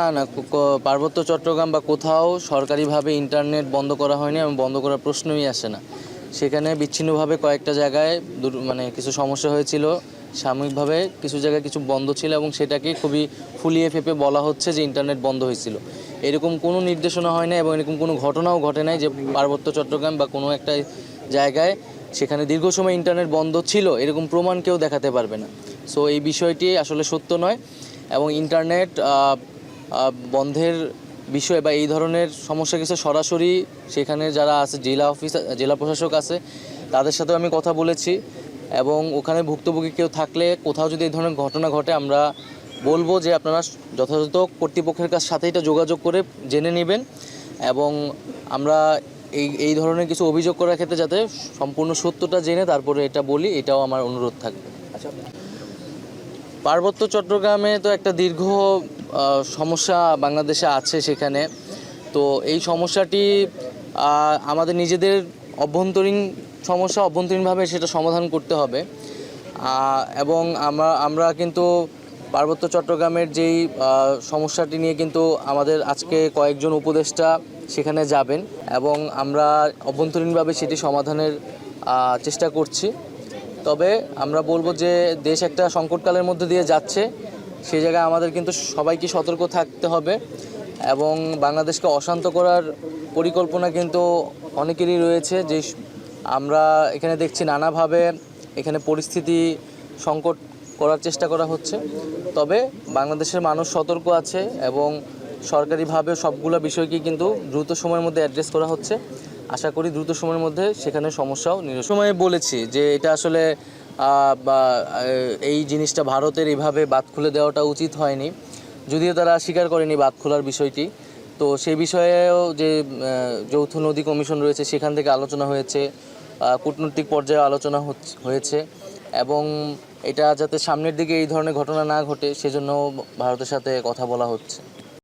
না না পার্বত্য চট্টগ্রাম বা কোথাও সরকারিভাবে ইন্টারনেট বন্ধ করা হয়নি এবং বন্ধ করার প্রশ্নই আসে না। সেখানে বিচ্ছিন্নভাবে কয়েকটা জায়গায় মানে কিছু সমস্যা হয়েছিল। সাময়িকভাবে কিছু জায়গায় কিছু বন্ধ ছিল এবং সেটাকে খুবই ফুলিয়ে ফেপে বলা হচ্ছে যে ইন্টারনেট বন্ধ হয়েছিল। এরকম কোনো নির্দেশনা হয় না এবং এরকম কোনো ঘটনাও ঘটে নাই যে পার্বত্য চট্টগ্রাম বা কোনো একটা জায়গায় সেখানে দীর্ঘ সময় ইন্টারনেট বন্ধ ছিল, এরকম প্রমাণ কেউ দেখাতে পারবে না। সো এই বিষয়টি আসলে সত্য নয় এবং ইন্টারনেট বন্ধের বিষয় বা এই ধরনের সমস্যা কিছু সরাসরি সেখানে যারা আছে, জেলা অফিস, জেলা প্রশাসক আছে, তাদের সাথেও আমি কথা বলেছি এবং ওখানে ভুক্তভোগী কেউ থাকলে কোথাও যদি এই ধরনের ঘটনা ঘটে, আমরা বলব যে আপনারা যথাযথ কর্তৃপক্ষের কাছ সাথে এটা যোগাযোগ করে জেনে নেবেন এবং আমরা এই এই ধরনের কিছু অভিযোগ করার ক্ষেত্রে যাতে সম্পূর্ণ সত্যটা জেনে তারপরে এটা বলি, এটাও আমার অনুরোধ থাকবে। আচ্ছা পার্বত্য চট্টগ্রামে তো একটা দীর্ঘ সমস্যা বাংলাদেশে আছে সেখানে। তো এই সমস্যাটি আমাদের নিজেদের অভ্যন্তরীণ সমস্যা অভ্যন্তরীণভাবে সেটা সমাধান করতে হবে। এবং আমরা আমরা কিন্তু পার্বত্য চট্টগ্রামের যেই সমস্যাটি নিয়ে কিন্তু আমাদের আজকে কয়েকজন উপদেষ্টা সেখানে যাবেন এবং আমরা অভ্যন্তরীণভাবে সেটি সমাধানের চেষ্টা করছি। তবে আমরা বলব যে দেশ একটা সংকটকালের মধ্যে দিয়ে যাচ্ছে। সেই জায়গায় আমাদের কিন্তু সবাইকে সতর্ক থাকতে হবে এবং বাংলাদেশকে অশান্ত করার পরিকল্পনা কিন্তু অনেকেরই রয়েছে যে আমরা এখানে দেখছি নানাভাবে এখানে পরিস্থিতি সংকট করার চেষ্টা করা হচ্ছে। তবে বাংলাদেশের মানুষ সতর্ক আছে এবং সরকারিভাবে সবগুলো বিষয়কে কিন্তু দ্রুত সময়ের মধ্যে অ্যাড্রেস করা হচ্ছে। আশা করি দ্রুত সময়ের মধ্যে সেখানে সমস্যাও নিরসন সময়ে বলেছি যে এটা আসলে এই জিনিসটা ভারতের এভাবে বাদ খুলে দেওয়াটা উচিত হয়নি। যদিও তারা স্বীকার করেনি বাদ খোলার বিষয়টি। তো সেই বিষয়েও যে যৌথ নদী কমিশন রয়েছে সেখান থেকে আলোচনা হয়েছে কূটনৈতিক পর্যায়ে আলোচনা হয়েছে এবং এটা যাতে সামনের দিকে এই ধরনের ঘটনা না ঘটে সেজন্য ভারতের সাথে কথা বলা হচ্ছে।